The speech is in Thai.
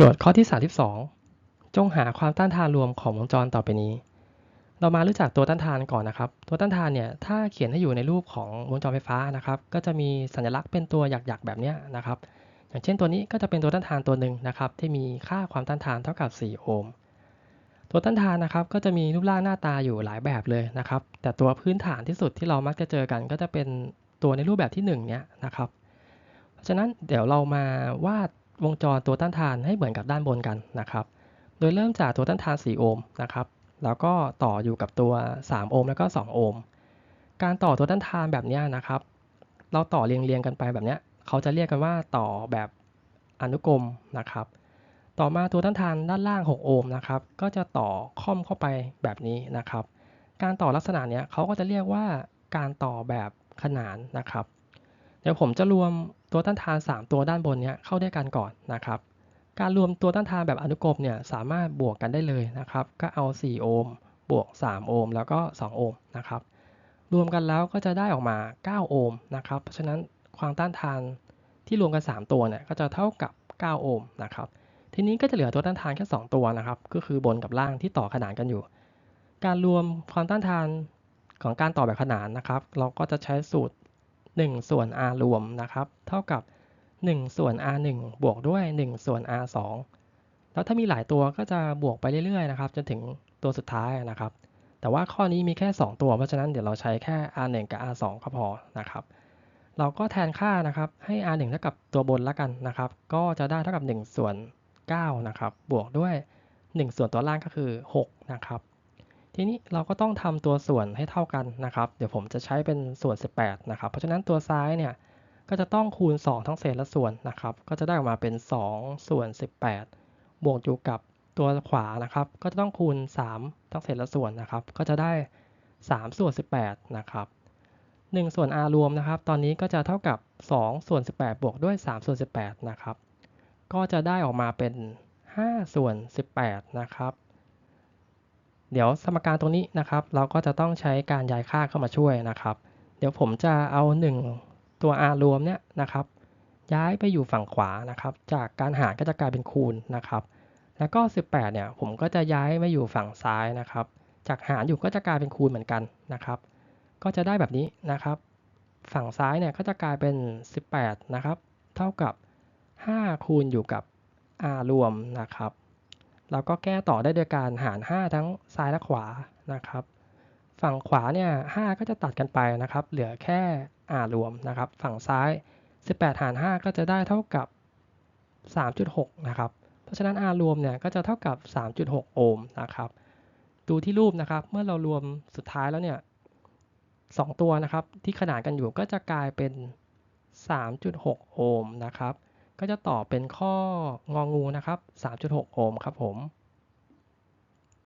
โจทย์ข้อที่ 32 จงหาความต้านทานรวมของวงจรต่อไปนี้ เรามารู้จักตัวต้านทานก่อนนะครับ ตัวต้านทานเนี่ย ถ้าเขียนให้อยู่ในรูปของวงจรไฟฟ้านะครับ ก็จะมีสัญลักษณ์เป็นตัวหยักๆแบบนี้นะครับ อย่างเช่นตัวนี้ก็จะเป็นตัวต้านทานตัวหนึ่งนะครับ ที่มีค่าความต้านทานเท่ากับ 4 โอห์ม ตัวต้านทานนะครับ ก็จะมีรูปร่างหน้าตาอยู่หลายแบบเลยนะครับ แต่ตัวพื้นฐานที่สุดที่เรามักจะเจอกัน ก็จะเป็นตัวในรูปแบบที่1เนี่ยนะครับ เพราะฉะนั้นเดี๋ยวเรามาวาด วงจรตัวต้านทานให้เหมือนกับด้านบนกันนะครับ โดยเริ่มจากตัวต้านทาน 4 โอห์มนะครับ แล้วก็ต่ออยู่กับตัว 3 โอห์มแล้วก็ 2 โอห์ม การต่อตัวต้านทานแบบนี้นะครับ เราต่อเรียงๆกันไปแบบนี้เขาจะเรียกกันว่าต่อแบบอนุกรมนะครับ ต่อมาตัวต้านทานด้านล่าง 6 โอห์มนะครับ ก็จะต่อค่อมเข้าไปแบบนี้นะครับ การต่อลักษณะนี้เขาก็จะเรียกว่าการต่อแบบขนานนะครับ เดี๋ยวผมจะรวม ตัวต้านทาน 3 ตัวด้านบนเนี้ยเข้าด้วยกันก่อนนะครับ การรวมตัวต้านทานแบบอนุกรมเนี่ยสามารถบวกกันได้เลยนะครับ ก็เอา 4 โอห์มบวก 3 โอห์มแล้วก็ 2 โอห์มนะครับ รวมกันแล้วก็จะได้ออกมา 9 โอห์มนะครับ เพราะฉะนั้นความต้านทานที่รวมกัน 3 ตัวเนี่ยก็จะเท่ากับ 9 โอห์มนะครับ ทีนี้ก็จะเหลือตัวต้านทานแค่ 2 ตัวนะครับ ก็คือบนกับล่างที่ต่อขนานกันอยู่ การรวมความต้านทานของการต่อแบบขนานนะครับ เราก็จะใช้สูตร 1 ส่วน r รวมนะครับ เท่ากับ 1 ส่วน r 1บวกด้วย 1 ส่วน r 2แล้วถ้ามีหลายตัวก็จะบวกไปเรื่อยๆนะครับจนถึงตัวสุดท้ายนะครับ แต่ว่าข้อนี้มีแค่ 2 ตัวเพราะฉะนั้นเดี๋ยวเราใช้แค่ r 1กับ r 2ก็พอนะครับ เราก็แทนค่านะครับให้ r 1เท่ากับตัวบนแล้วกันนะครับ ก็จะได้เท่ากับ 1 ส่วน9นะครับบวกด้วย 1 ส่วนตัวล่างก็คือ6นะครับ ทีนี้เราก็ต้องทำตัวส่วนให้เท่ากันนะครับ เดี๋ยวผมจะใช้เป็นส่วน 18 นะครับ เพราะฉะนั้นตัวซ้ายเนี่ยก็จะต้องคูณ 2 ทั้งเศษและส่วนนะครับ ก็จะได้ออกมาเป็น 2 ส่วน 18 บวกอยู่กับตัวขวานะครับ ก็จะต้องคูณ 3 ทั้งเศษและส่วนนะครับ ก็จะได้ 3 ส่วน 18 นะครับ 1 ส่วน r รวมนะครับ ตอนนี้ก็จะเท่ากับ 2 ส่วน 18 บวกด้วย 3 ส่วน 18 นะครับ ก็จะได้ออกมาเป็น 5 ส่วน 18 นะครับ เดี๋ยวสมการตรงนี้นะครับ เราก็จะต้องใช้การย้ายค่าเข้ามาช่วยนะครับ เดี๋ยวผมจะเอา 1 ตัว r รวมเนี่ยนะครับ ย้ายไปอยู่ฝั่งขวานะครับ จากการหารก็จะกลายเป็นคูณนะครับ แล้วก็ 18 เนี่ยผมก็จะย้ายมาอยู่ฝั่งซ้ายนะครับ จากหารอยู่ก็จะกลายเป็นคูณเหมือนกันนะครับ ก็จะได้แบบนี้นะครับ ฝั่งซ้ายเนี่ยก็จะกลายเป็น 18 นะครับ เท่ากับ 5 คูณอยู่กับ r รวมนะครับ เราก็แก้ต่อได้โดยการหาร 5 ทั้งซ้ายและขวานะครับ ฝั่งขวาเนี่ย5ก็จะตัดกันไปนะครับ เหลือแค่ r รวมนะครับ ฝั่งซ้าย 18 หาร 5 ก็จะได้เท่ากับ 3.6 นะครับ เพราะฉะนั้น r รวมเนี่ยก็จะเท่ากับ 3.6 โอห์มนะครับ ดูที่รูปนะครับ เมื่อเรารวมสุดท้ายแล้วเนี่ยสตัวนะครับ ที่ขนานกันอยู่ก็จะกลายเป็น 3.6 โอห์มนะครับ ก็จะตอบเป็นข้ององูนะครับ 3.6 โอห์มครับผม